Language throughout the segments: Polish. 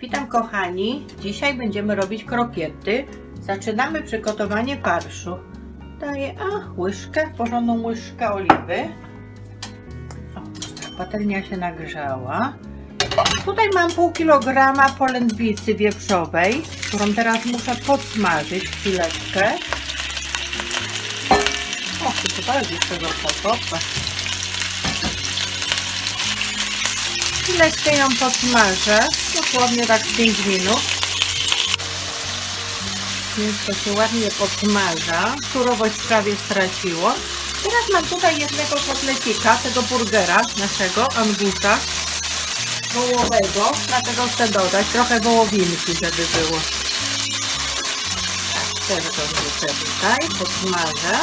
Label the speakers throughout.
Speaker 1: Witam kochani. Dzisiaj będziemy robić krokiety. Zaczynamy przygotowanie farszu. Daję a, łyżkę, porządną łyżkę oliwy. Patelnia się nagrzała. Tutaj mam pół kilograma polędwicy wieprzowej, którą teraz muszę podsmażyć chwileczkę. O, to bardziej tego potopa. Chwileczkę ją podsmażę, dosłownie tak 5 minut. Więc to się ładnie podsmaża. Surowość prawie straciło. Teraz mam tutaj jednego kotlecika, tego burgera naszego, angusa wołowego. Dlatego chcę dodać trochę wołowinki, żeby było. Tak, też go wrzucę tutaj, podsmażę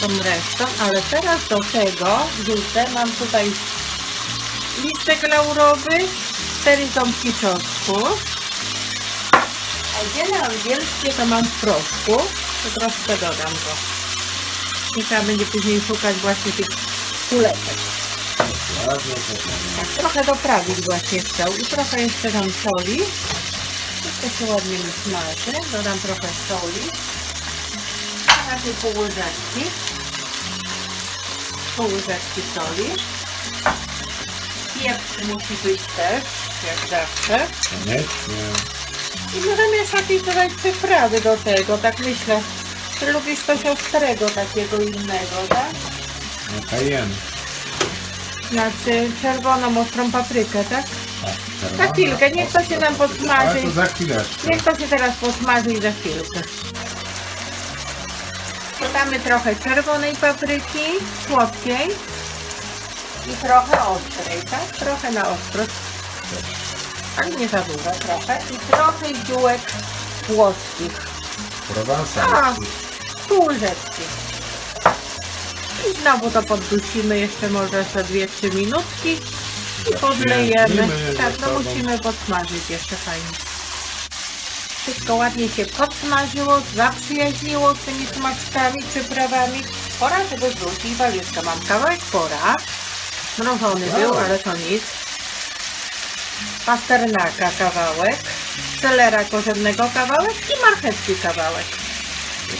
Speaker 1: tą resztą, ale teraz do tego wrzucę, mam tutaj listek laurowy, cztery ząbki czosnku, a ziele angielskie to mam w proszku, to troszkę dodam go. I trzeba będzie później szukać właśnie tych kuleczek. Tak, trochę doprawić właśnie chcę i trochę jeszcze dam soli. Wszystko się ładnie mi. Dodam trochę soli. Razie pół łyżeczki. Pół łyżeczki soli. Pieprz musi być też, jak zawsze.
Speaker 2: Koniecznie.
Speaker 1: I możemy jeszcze jakieś dodać przyprawy do tego, tak myślę. Ty lubisz coś ostrego takiego innego, tak?
Speaker 2: No kajen.
Speaker 1: Znaczy czerwoną ostrą paprykę, tak?
Speaker 2: Tak,
Speaker 1: Za chwilkę, niech to się nam
Speaker 2: ostra. Ale to za chwileczkę.
Speaker 1: Niech to się teraz posmaży i za chwilkę. Dodamy trochę czerwonej papryki, słodkiej i trochę ostrej, tak? Trochę na ostrość, ale nie za dużo, trochę. I trochę ziółek włoskich,
Speaker 2: Prowansa.
Speaker 1: pół łyżeczki. I znowu to poddusimy jeszcze może za 2-3 minutki i podlejemy. Tak,
Speaker 2: ze
Speaker 1: no
Speaker 2: sobą.
Speaker 1: musimy podsmażyć jeszcze fajnie. Wszystko ładnie się podsmażyło, zaprzyjaźniło z tymi smaczkami, przyprawami. Pora, żeby wrzucić walizkę. Mam kawałek pora. Mrożony był, ale to nic. Pasternaka kawałek. Celera korzennego kawałek i marchewki kawałek.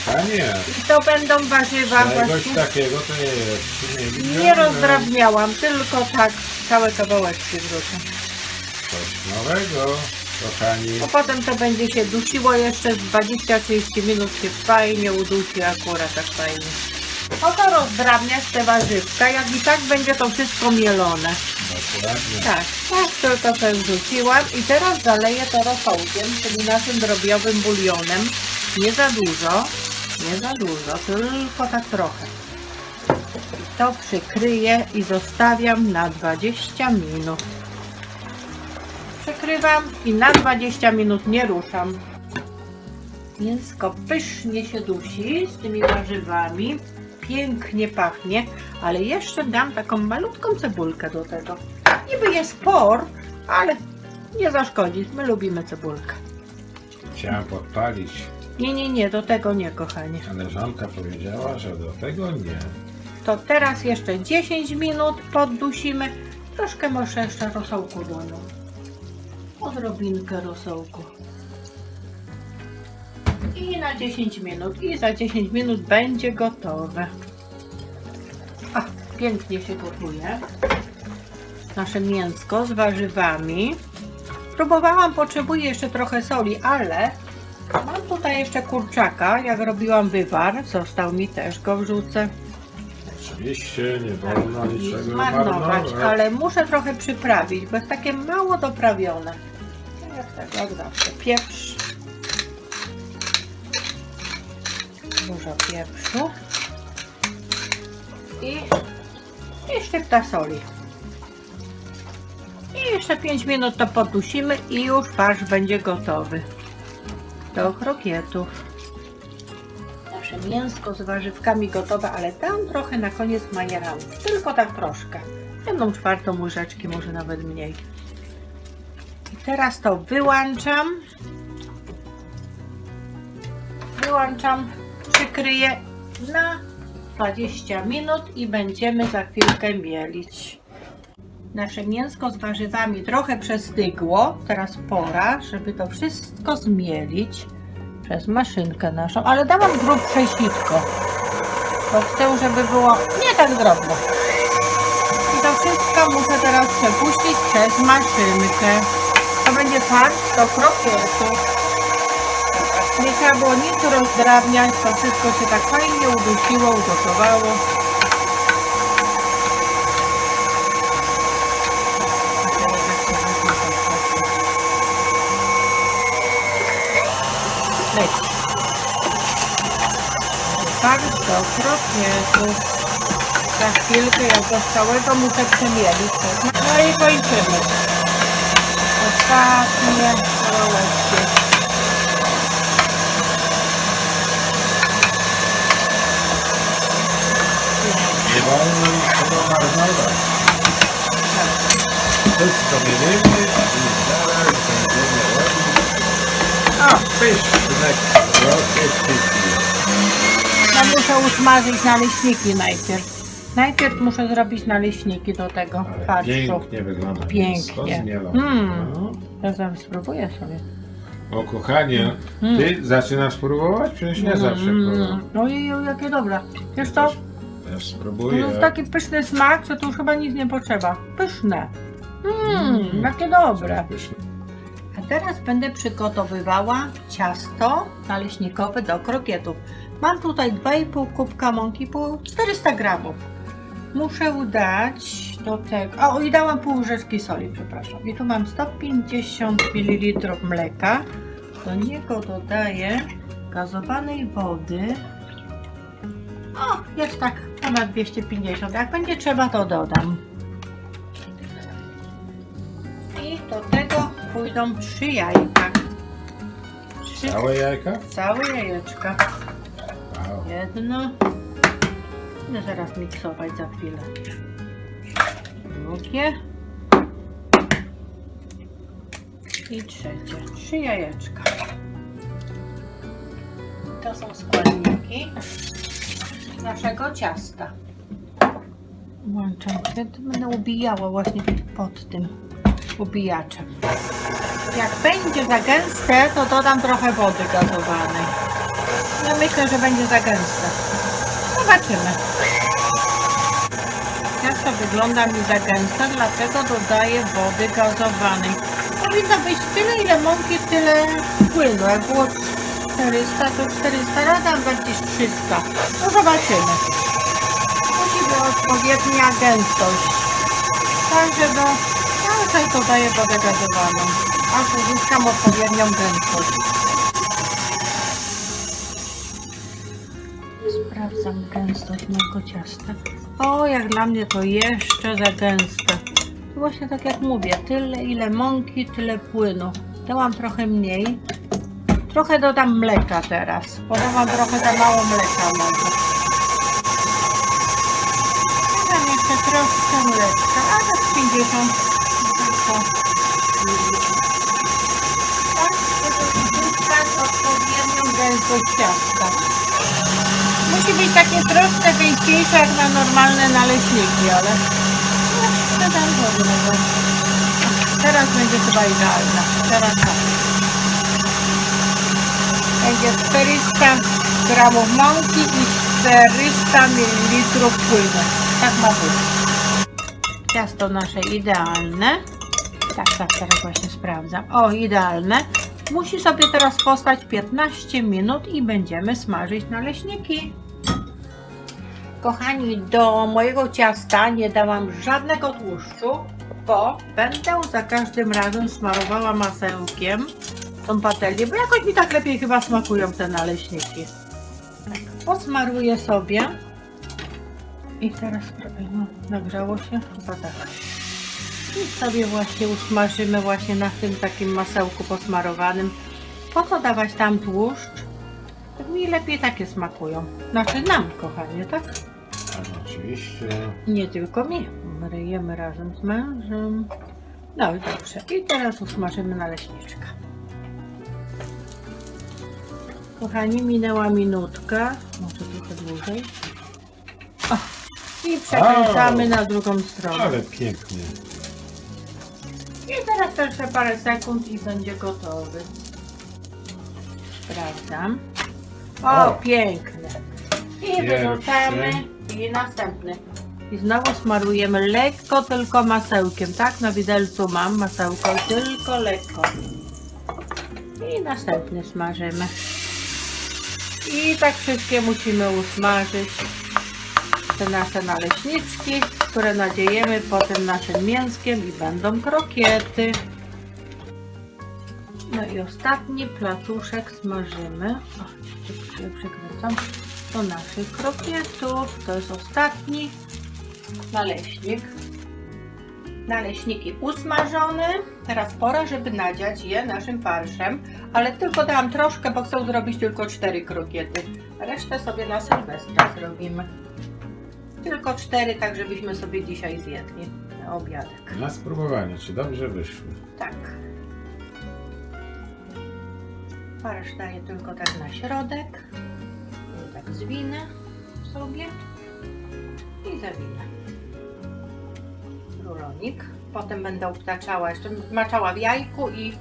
Speaker 2: Kochanie,
Speaker 1: I to będą warzywa
Speaker 2: czegoś
Speaker 1: właśnie.
Speaker 2: takiego to nie jest. Nie,
Speaker 1: Nie
Speaker 2: widziałem.
Speaker 1: rozdrabniałam, tylko tak całe kawałeczki wrzucę.
Speaker 2: Coś nowego, kochani.
Speaker 1: Bo potem to będzie się dusiło jeszcze z 20-30 minut się fajnie udusi akurat tak fajnie. Po to rozdrabniasz te warzywka, jak i tak będzie to wszystko mielone.
Speaker 2: Dokładnie.
Speaker 1: Tak, tak tylko to wrzuciłam i teraz zaleję to rosołkiem, czyli naszym drobiowym bulionem. Nie za dużo, nie za dużo, tylko tak trochę. I to przykryję i zostawiam na 20 minut. Przykrywam i na 20 minut nie ruszam. Mięsko pysznie się dusi z tymi warzywami. Pięknie pachnie, ale jeszcze dam taką malutką cebulkę do tego. Niby jest por, ale nie zaszkodzi. My lubimy cebulkę.
Speaker 2: Chciałem podpalić,
Speaker 1: Nie, nie, nie, do tego nie, kochanie.
Speaker 2: ale żonka powiedziała, że do tego nie.
Speaker 1: To teraz jeszcze 10 minut poddusimy. Troszkę może jeszcze rosołku dodam. Odrobinkę rosołku. I na 10 minut. I za 10 minut będzie gotowe. Pięknie się gotuje. Nasze mięsko z warzywami. Próbowałam, potrzebuję jeszcze trochę soli, ale mam tutaj jeszcze kurczaka. Jak robiłam wywar, został mi też go wrzucę.
Speaker 2: Oczywiście nie wolno
Speaker 1: I
Speaker 2: niczego
Speaker 1: zmarnować,
Speaker 2: marnować.
Speaker 1: ale muszę trochę przyprawić, bo jest takie mało doprawione. Jak tak, jak zawsze. Pieprz. Dużo pieprzu. I, i szczypta soli. I jeszcze 5 minut to podusimy i już farsz będzie gotowy. Do krokietów. Nasze mięsko z warzywkami gotowe, ale dam trochę na koniec majeranki. Tylko tak troszkę. Jedną czwartą łyżeczki, może nawet mniej. I teraz to wyłączam. Wyłączam, przykryję na 20 minut i będziemy za chwilkę mielić. Nasze mięsko z warzywami trochę przestygło. Teraz pora, żeby to wszystko zmielić przez maszynkę naszą, ale dałam grubsze sitko, bo chcę, żeby było nie tak drobno. I to wszystko muszę teraz przepuścić przez maszynkę. To będzie farsz do krokietów. Nie trzeba było nic rozdrabniać, to wszystko się tak fajnie udusiło, ugotowało. Leci. Farsz do krokietów. Za chwilkę ja go z całego muszę przemielić. No i kończymy. Ostatnie roleczki.
Speaker 2: Tego marnować. Wszystko mielimy i zaraz będziemy robić
Speaker 1: O,
Speaker 2: pyszne krokietki.
Speaker 1: ja muszę usmażyć naleśniki najpierw. Najpierw muszę zrobić naleśniki do tego
Speaker 2: Ale
Speaker 1: farszu.
Speaker 2: pięknie wygląda
Speaker 1: Pięknie.
Speaker 2: zmielone.
Speaker 1: Mm.
Speaker 2: No.
Speaker 1: Ja zaraz spróbuję sobie.
Speaker 2: O kochanie, ty zaczynasz próbować? Przecież ja zawsze próbuję.
Speaker 1: Ojej, jakie dobre. Wiesz co? To
Speaker 2: spróbuję.
Speaker 1: jest taki pyszny smak, że tu już chyba nic nie potrzeba. Pyszne. Mmm, jakie dobre.
Speaker 2: Pyszne.
Speaker 1: A teraz będę przygotowywała ciasto naleśnikowe do krokietów. Mam tutaj 2,5 kubka mąki po 400 gramów. Muszę dać do tego. O, i dałam pół łyżeczki soli, przepraszam. I tu mam 150 ml mleka. Do niego dodaję gazowanej wody. O, jest tak ponad 250. Jak będzie trzeba, to dodam. I do tego pójdą trzy jajka. Trzy
Speaker 2: Całe jajka?
Speaker 1: całe jajeczka.
Speaker 2: Wow.
Speaker 1: Jedno. Będę zaraz miksować za chwilę. Drugie. I trzecie. Trzy jajeczka. To są składniki naszego ciasta. Włączam się. To będę ubijała właśnie pod tym ubijaczem. Jak będzie za gęste, to dodam trochę wody gazowanej. Ja myślę, że będzie za gęste. Zobaczymy. Jak to wygląda mi za gęste, dlatego dodaję wody gazowanej. Powinno być tyle, ile mąki, tyle płynu. Jak było 400, to 400, radam bardziej 300. No zobaczymy. Musi być odpowiednia gęstość. Także do cały czas dodaję wodę gazowaną, aż uzyskam odpowiednią gęstość. Sprawdzam gęstość mojego ciasta. O, jak dla mnie to jeszcze za gęste. To właśnie tak jak mówię, tyle ile mąki, tyle płynu. Dałam trochę mniej. Trochę dodam mleka teraz. Podałam trochę za mało mleka może. Dodam jeszcze troszkę mleczka, a tak 50 tylko. Tak, uzyskać odpowiednią gęstość. Musi być takie troszkę gęściejsze jak na normalne naleśniki, ale no, dodam to. Teraz będzie chyba idealna. Teraz tak. Będzie 400 gramów mąki i 400 ml płynu. Tak ma być. Ciasto nasze idealne. Tak, tak, teraz właśnie sprawdzam. O, idealne. Musi sobie teraz postać 15 minut i będziemy smażyć naleśniki. Kochani, do mojego ciasta nie dałam żadnego tłuszczu, bo będę za każdym razem smarowała masełkiem tą patelnię, bo jakoś mi tak lepiej chyba smakują te naleśniki. Tak, posmaruję sobie. I teraz no, nagrzało się? Chyba tak. I sobie właśnie usmażymy właśnie na tym takim masełku posmarowanym. Po co dawać tam tłuszcz? Tak mi lepiej takie smakują. Znaczy nam, kochanie, tak?
Speaker 2: Tak, oczywiście.
Speaker 1: Nie tylko mi. Ryjemy razem z mężem. No i dobrze. I teraz usmażymy naleśniczka. Kochani, minęła minutka. Może trochę dłużej. O, I przekręcamy na drugą stronę.
Speaker 2: Ale pięknie.
Speaker 1: I teraz jeszcze parę sekund i będzie gotowy. Sprawdzam. O,
Speaker 2: O.
Speaker 1: piękny. I
Speaker 2: Pierwszy.
Speaker 1: wyrzucamy. I następny. I znowu smarujemy lekko, tylko masełkiem. Tak, na widelcu mam masełko, tylko lekko. I następny smażymy. I tak wszystkie musimy usmażyć. Te nasze naleśniczki, które nadziejemy potem naszym mięskiem i będą krokiety. No i ostatni placuszek smażymy. O, przekręcam do naszych krokietów. To jest ostatni naleśnik. Naleśniki usmażone. Teraz pora, żeby nadziać je naszym farszem. Ale tylko dałam troszkę, bo chcę zrobić tylko cztery krokiety. Resztę sobie na Sylwestra zrobimy. Tylko cztery, tak żebyśmy sobie dzisiaj zjedli na obiadek.
Speaker 2: Na spróbowanie, czy dobrze wyszły.
Speaker 1: Tak. Farsz daję tylko tak na środek. I tak zwinę sobie i zawinę. Potem będę obtaczała, jeszcze maczała w jajku i,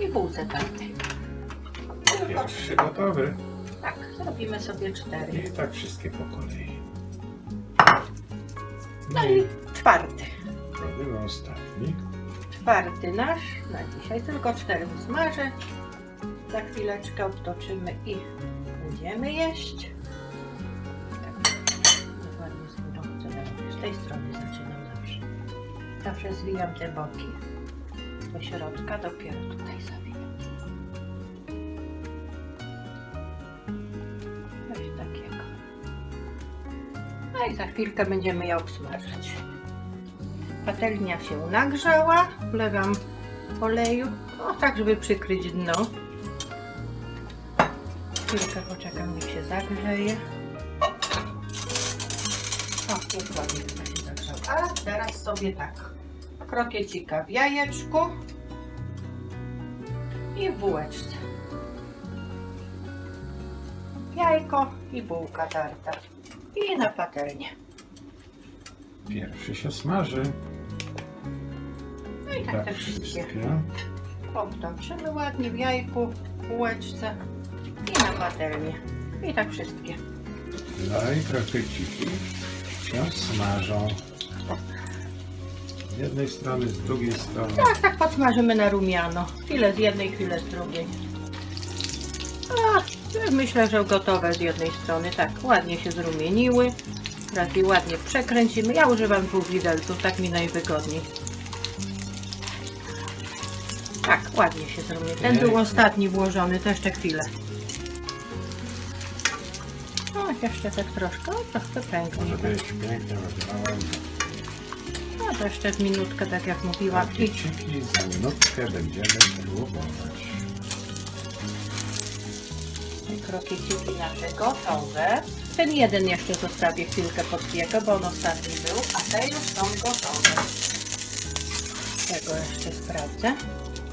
Speaker 1: i bułce. Tylko
Speaker 2: Pierwszy gotowy.
Speaker 1: tak, zrobimy sobie cztery.
Speaker 2: I tak wszystkie po kolei.
Speaker 1: No i czwarty.
Speaker 2: robimy ostatni.
Speaker 1: Czwarty nasz na dzisiaj. Tylko cztery usmażę. Za chwileczkę obtoczymy i będziemy jeść. Tak. Dokładnie z tym co ja robię. Z tej strony zaczynam zawsze. Zawsze zwijam te boki do środka, dopiero tutaj zawijam. Coś takiego. No i za chwilkę będziemy je obsmażać. Patelnia się nagrzała, wlewam oleju, o tak żeby przykryć dno. Chwilkę poczekam, niech się zagrzeje. O, już ładnie. A teraz sobie tak, krokiecika w jajeczku i w bułeczce. Jajko i bułka tarta. I na patelnię.
Speaker 2: Pierwszy się smaży.
Speaker 1: No i tak te wszystkie.
Speaker 2: wszystkie.
Speaker 1: Obtoczymy ładnie w jajku, w bułeczce i na patelnię. I tak wszystkie.
Speaker 2: No i krokieciki się smażą. Z jednej strony, z drugiej strony.
Speaker 1: Tak, tak podsmażymy na rumiano. Chwilę z jednej, chwilę z drugiej. A, myślę, że gotowe z jednej strony. Tak, ładnie się zrumieniły. Teraz je ładnie przekręcimy. Ja używam dwóch widelców, tak mi najwygodniej. Tak, ładnie się zrumienił. Ten był ostatni włożony, to jeszcze chwilę. O, jeszcze tak troszkę, o, trochę pęknie.
Speaker 2: Może być pięknie
Speaker 1: to jeszcze z minutkę, tak jak mówiłam. I
Speaker 2: Krokieciki za minutkę będziemy próbować.
Speaker 1: krokieciki nasze gotowe. Ten jeden jeszcze zostawię chwilkę pod piekę, bo on ostatni był, a te już są gotowe. Tego jeszcze sprawdzę.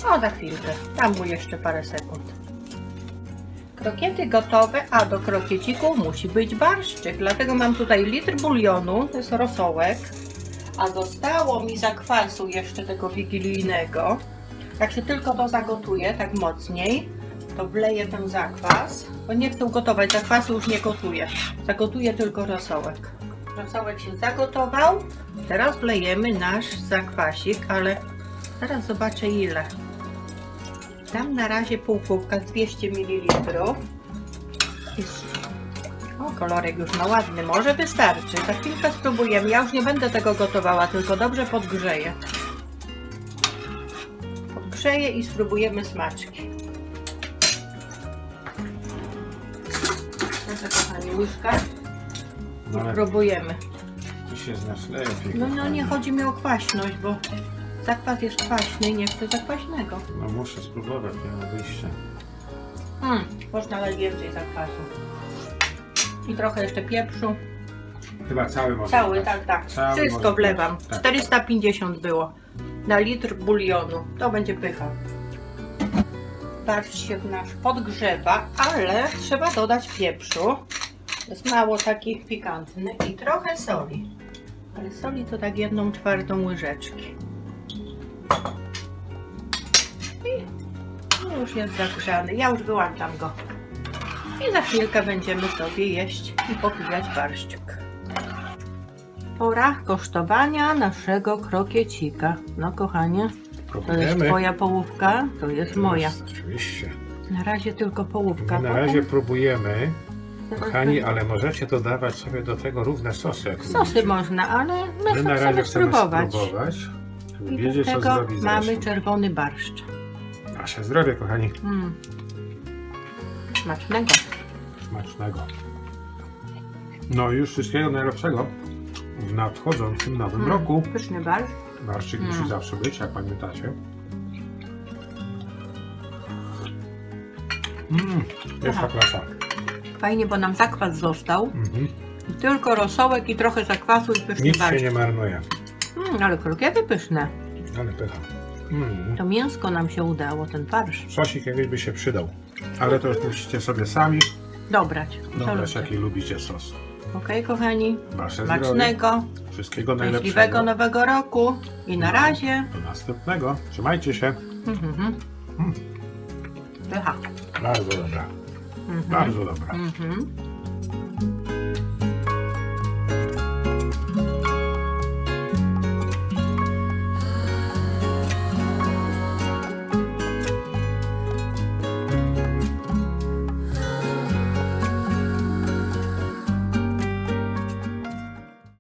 Speaker 1: O, za chwilkę. Dam mu jeszcze parę sekund. Krokiety gotowe, a do krokieciku musi być barszczyk. Dlatego mam tutaj litr bulionu, to jest rosołek. A zostało mi zakwasu jeszcze tego wigilijnego. Jak się tylko to zagotuje, tak mocniej, to wleję ten zakwas, bo nie chcę gotować, zakwasu już nie gotuję. Zagotuję tylko rosołek. Rosołek się zagotował, teraz wlejemy nasz zakwasik, ale zaraz zobaczę ile. Dam na razie pół kubka, 200 ml. O, kolorek już ma ładny, może wystarczy. Za chwilkę spróbujemy. Ja już nie będę tego gotowała, tylko dobrze podgrzeję. Podgrzeję i spróbujemy smaczki. Proszę kochani, łyżka
Speaker 2: No ale
Speaker 1: próbujemy.
Speaker 2: ty się znasz lepiej.
Speaker 1: No, no nie chodzi mi o kwaśność, bo zakwas jest kwaśny i nie chcę zakwaśnego.
Speaker 2: No muszę spróbować, nie mam wyjścia.
Speaker 1: Hmm, można dać więcej zakwasu. I trochę jeszcze pieprzu.
Speaker 2: Chyba cały może
Speaker 1: Cały, tak, tak.
Speaker 2: Cały
Speaker 1: Wszystko
Speaker 2: może
Speaker 1: wlewam.
Speaker 2: tak.
Speaker 1: 450 było. Na litr bulionu. To będzie pycha. Barszcz się w nasz podgrzewa, ale trzeba dodać pieprzu. Jest mało taki pikantny i trochę soli. Ale soli to tak jedną czwartą łyżeczki. Już jest zagrzany. Ja już wyłączam go. I za chwilkę będziemy sobie jeść i popijać barszczyk. Pora kosztowania naszego krokiecika. No kochanie, to jest
Speaker 2: Próbujemy.
Speaker 1: twoja połówka, to jest moja.
Speaker 2: Jest, Oczywiście.
Speaker 1: Na razie tylko połówka.
Speaker 2: My na razie próbujemy, kochani, ale możecie dodawać sobie do tego różne sosy. Jak
Speaker 1: Sosy
Speaker 2: lubicie.
Speaker 1: można, ale my,
Speaker 2: My na
Speaker 1: chcemy
Speaker 2: razie chcemy
Speaker 1: spróbować.
Speaker 2: spróbować, żeby
Speaker 1: I
Speaker 2: wiedzieć, co
Speaker 1: tego
Speaker 2: zrobić
Speaker 1: mamy
Speaker 2: zresztą.
Speaker 1: czerwony barszcz.
Speaker 2: Nasze zdrowie, kochani.
Speaker 1: Mm. Smacznego.
Speaker 2: Smacznego. No i już wszystkiego najlepszego w nadchodzącym nowym
Speaker 1: Mm.
Speaker 2: roku.
Speaker 1: Pyszny barszcz.
Speaker 2: Barszczyk
Speaker 1: Mm.
Speaker 2: musi zawsze być, jak pamiętacie. Mm, jest
Speaker 1: Aha.
Speaker 2: klasa.
Speaker 1: Fajnie, bo nam zakwas został.
Speaker 2: Mhm.
Speaker 1: Tylko rosołek i trochę zakwasu i pyszny
Speaker 2: Nic się
Speaker 1: barszcz.
Speaker 2: nie marnuje.
Speaker 1: Mm, ale krokiety pyszne.
Speaker 2: Ale pycha. Mm.
Speaker 1: To mięsko nam się udało, ten farsz.
Speaker 2: Sosik jakiś by się przydał. Ale to już musicie sobie sami
Speaker 1: Dobrać.
Speaker 2: dobrać, jaki lubicie sos.
Speaker 1: Okej, kochani.
Speaker 2: Wasze zdrowie.
Speaker 1: Smacznego,
Speaker 2: Wszystkiego
Speaker 1: szczęśliwego
Speaker 2: najlepszego.
Speaker 1: nowego roku i na
Speaker 2: No.
Speaker 1: razie.
Speaker 2: Do następnego. Trzymajcie się.
Speaker 1: Mhm.
Speaker 2: Mm. Bardzo dobra.
Speaker 1: Mhm.
Speaker 2: Bardzo dobra.
Speaker 1: Mhm.